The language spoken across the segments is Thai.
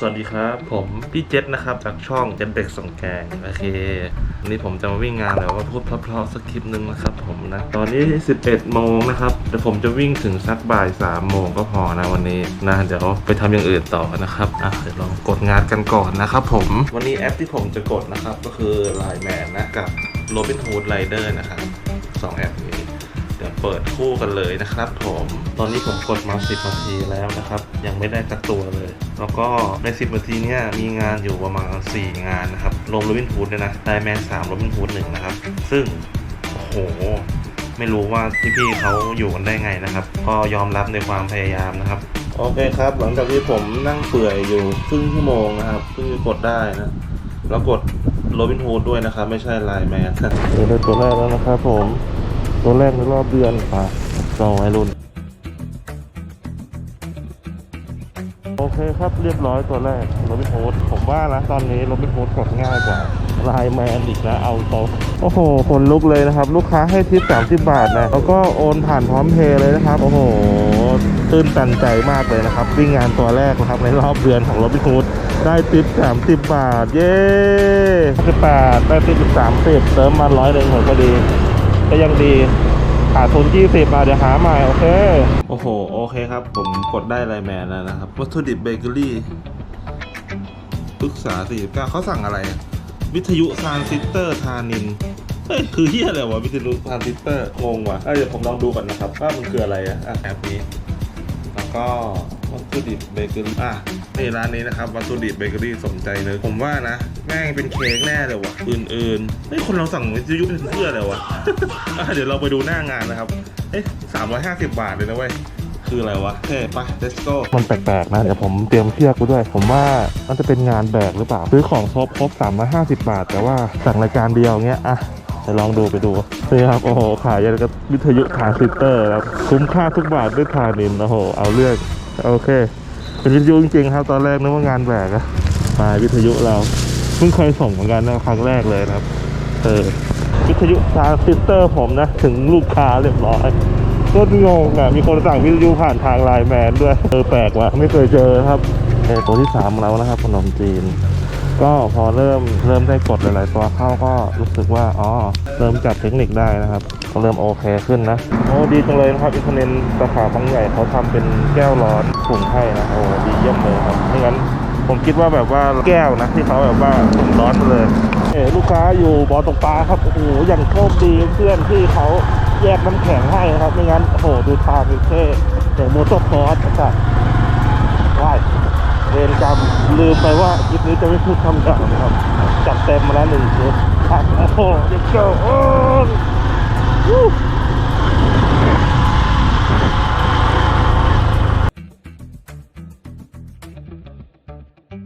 สวัสดีครับ ผมพี่เจษนะครับ จากช่องเจษเด็กส่งแกงโอเควันนี้ผมจะมาวิ่งงานแล้วว่าพูดเพราะๆสักคลิปหนึ่งนะครับผมนะ ตอนนี้ 11 โมงนะครับเดี๋ยวผมจะวิ่งถึงสักบ่าย 3 โมงก็พอนะวันนี้นะเดี๋ยวไปทำอย่างอื่นต่อนะครับอะเดี๋ยวลองกดงานกันก่อนนะครับผมวันนี้แอปที่ผมจะกดนะครับก็คือ Line Man นะกับ Robin Hood Rider นะครับสองแอปนี้ เดี๋ยวเปิดคู่กันเลยนะครับผม ตอนนี้ผมกดมา 10นาทีแล้วนะครับ ยังไม่ได้สักตัวเลย แล้วก็ใน 10นาทีเนี้ยมีงานอยู่ประมาณ 4 งานนะครับลงโรบินฮูดด้วยนะไดแมน3โรบินฮูด1นะครับ ซึ่งโอ้โหไม่รู้ว่าพี่ๆเขาอยู่กันได้ไงนะครับ ก็ยอมรับในความพยายามนะครับ โอเคครับ หลังจากที่ผมนั่งเปื่อยอยู่ครึ่งชั่วโมงนะครับเพิ่งจะกดได้นะ แล้วกดโรบินฮูดด้วยนะครับ ไม่ใช่ไลน์แมนเดี๋ยวได้ตัวแรกแล้วนะครับผม ตัวแรกในรอบเดือนป่ะจองไว้รุ่น โอเคครับเรียบร้อยตัวแรกโรบินฮูดผมว่านะตอนนี้โรบินฮูดกดง่ายกว่าไลน์แมนอีกนะเอาตรงโอ้โหคนลุกเลยนะครับ ลูกค้าให้ทิป30บาทนะแล้วก็โอนผ่านพร้อมเพย์เลยนะครับ โอ้โหตื่นตันใจมากเลยนะครับวิ่งงานตัวแรกนะครับในรอบเดือนของโรบินฮูดได้ทิป30บาท เย้18ได้ทิปอีก30เติมมาร้อยหนึ่งผมก็ดี ก็ยังดีขาดทุน20บาเดี๋ยวหาใหม่โอเค โอ้โห โอเคครับ ผมกดได้ไลน์แมนแล้วนะครับ วัตถุดิบเบเกอรี่ปรึกษา49เขาสั่งอะไร วิทยุทรานซิสเตอร์ทานินเฮ้ยคือเฮียอะไรวะวิทยุทรานซิสเตอร์งงว่ะเอ้ยเดี๋ยวผมลองดูก่อนนะครับ ว่ามันคืออะไรอะแอปนี้ แล้วก็ วัตถุดิบเบเกอรี่อะนี่ร้านนี้นะครับวัตถุดิบเบเกอรี่สมใจเลย ผมว่านะ แม่งเป็นเค้กแน่เลยว่ะอื่นๆเฮ้ยคนเราสั่งวิทยุเป็นเพื่ออะไรวะอะเดี๋ยวเราไปดูหน้างานนะครับเอ๊ะสามร้อยห้าสิบบาทเลยนะเว้ยคืออะไรวะเฮ้ยไป let's go มันแปลกๆนะ เดี๋ยวผมเตรียมเชือกกูด้วย ผมว่ามันจะเป็นงานแบกหรือเปล่า ซื้อของครบครบ350บาท แต่ว่าสั่งรายการเดียวเงี้ย อะเดี๋ยวลองดูไปดูนี่ครับ โอ้โห ขายยังกับวิทยุทรานซิสเตอร์ครับ คุ้มค่าทุกบาทด้วยทานินโอ้โห เอาเรื่อง โอเค เป็นวิทยุจริงๆครับ ตอนแรกนึกว่างานแบกอะมาวิทยุเราเพิ่งเคยส่งเหมือนกันนะครั้งแรกเลยนะครับ เออวิทยุทางซิสเตอร์ผมนะ ถึงลูกค้าเรียบร้อยก็งงอะ มีคนสั่งวิทยุผ่านทางไลน์แมนด้วย เออแปลกว่ะ ไม่เคยเจอครับเออตัวที่สามเรานะครับขนมจีน ก็พอเริ่มเริ่มได้กดหลาย ๆ ตัวเข้าก็รู้สึกว่าอ๋อเริ่มจับเทคนิคได้นะครับก็เริ่มโอเคขึ้นนะโอ้ดีจังเลยนะครับอินเทอร์เน็ตสาขาบางใหญ่เขาทำเป็นแก้วร้อนถุงให้นะโอ้ดีเยี่ยมเลยครับไม่งั้นผมคิดว่าแบบว่าแก้วนะที่เขาแบบว่าถุงร้อนเลยเออลูกค้าอยู่บ่อตกปลาครับโอ้โหอย่างโชคดีเพื่อนที่เขาแยกน้ำแข็งให้นะครับไม่งั้นโอ้โหดูทางเท่แต่โมโตคอร์สนะครับว้าย เวรกรรมลืมไปว่าคลิปนี้จะไม่พูดคำหยาบครับ จัดเต็มมาแล้วหนึ่งชุดครับโอ้โหเด็กเจ้าโอ้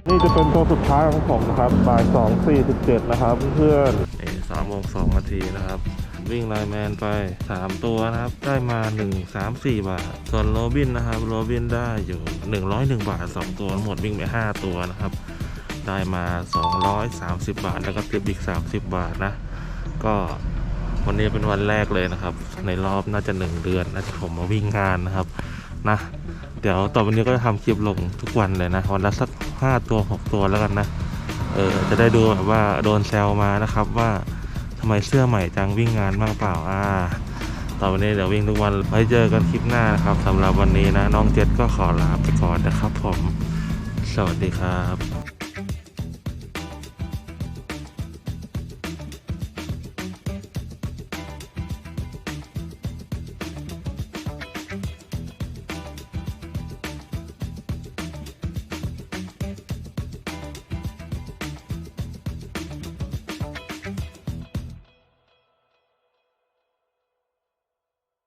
นี่จะเป็นตัวสุดท้ายของผมนะครับ บ่ายสองสี่สิบเจ็ดนะครับ เพื่อนสามโมงสองนาทีนะครับ วิ่งไลแมนไป 3 ตัวนะครับ ได้มา 1 3 4 บาท ส่วนโรบินนะครับโรบินได้อยู่ 101 บาท 2 ตัวหมดวิ่งไป 5 ตัวนะครับ ได้มา 230 บาท แล้วก็ติปอีก 30 บาทนะ ก็วันนี้เป็นวันแรกเลยนะครับ ในรอบน่าจะ 1 เดือนน่าจะผมมาวิ่งงานนะครับนะเดี๋ยวต่อไปนี้ก็จะทำคลิปลงทุกวันเลยนะวันละสัก 5 ตัว 6 ตัวแล้วกันนะเออจะได้ดูแบบว่าโดนแซวมานะครับว่า ทำไมเสื้อใหม่จังวิ่งงานบ้างเปล่าอ่าต่อไปนี้เดี๋ยววิ่งทุกวันไว้เจอกันคลิปหน้านะครับสำหรับวันนี้นะ น้องเจ็ดก็ขอลาไปก่อนนะครับผม สวัสดีครับ